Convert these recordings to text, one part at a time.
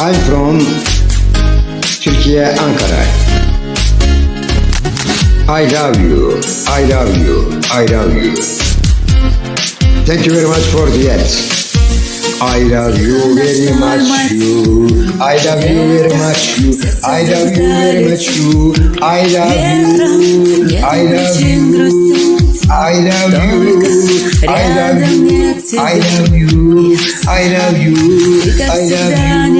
I'm from Türkiye, Ankara. I love you. I love you. I love you. Thank you very much for the ads. I love you very much you. I love you very much you. I love you very much you. I love you. I love you. I love you. I love you. I love you. I love you. I love you.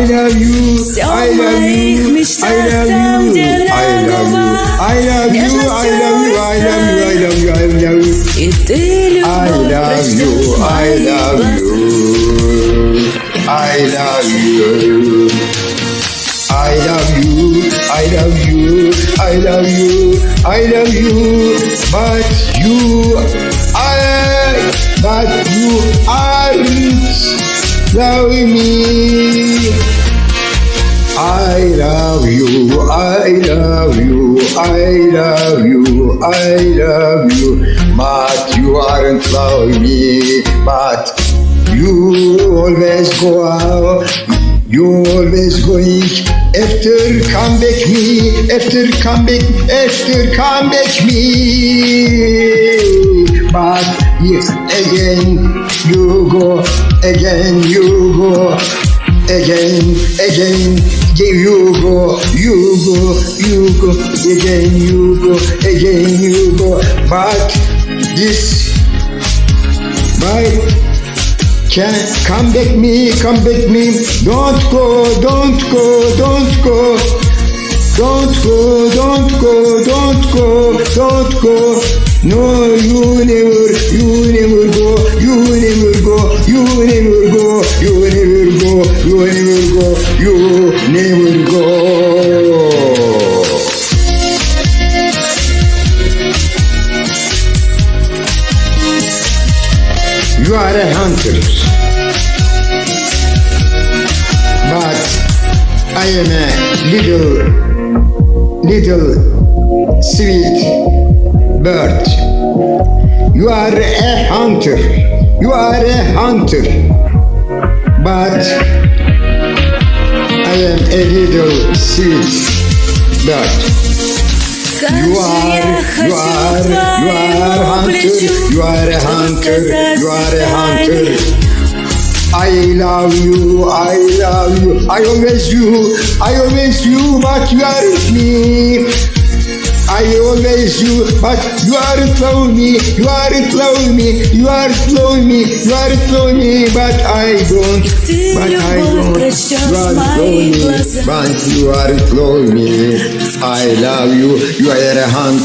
I love you, Всё I в love моих you, мечтах I love там, you, где I love you, нагова I love you, I нежностью love you, I love you, I love you, I love you. И ты I любовь love you, прочтешь в I моих love глазах. you, I love you. I love you, I love you, I love you, I love you, but you, I, but you aren't loving me. I love you, I love you, I love you, but you aren't loving me, but you always go out, you always going after come back me, after come back, after come back me, but yes, again you go, again you go. Again, again, you go, you go, you go, again, you go, again, you go. But this, but can come back me, come back me. Don't go, don't go, don't go. Don't go, don't go, don't go, don't go. No, you never, you never go, you never go, you never go, you never go, you never go, you never hunter, but I am a little, little sweet bird. You are a hunter. You are a hunter. But I am a little sweet bird. You are, you are, you are a hunter. You are a hunter. You are a hunter. I love you, I love you, I always you, I always you, but you aren't me. I always you, but you aren't loving me, you aren't loving me, you aren't loving me, you aren't loving me, but I don't, but I it's run my blessing. Once you are told me, I love you. You are a hunter.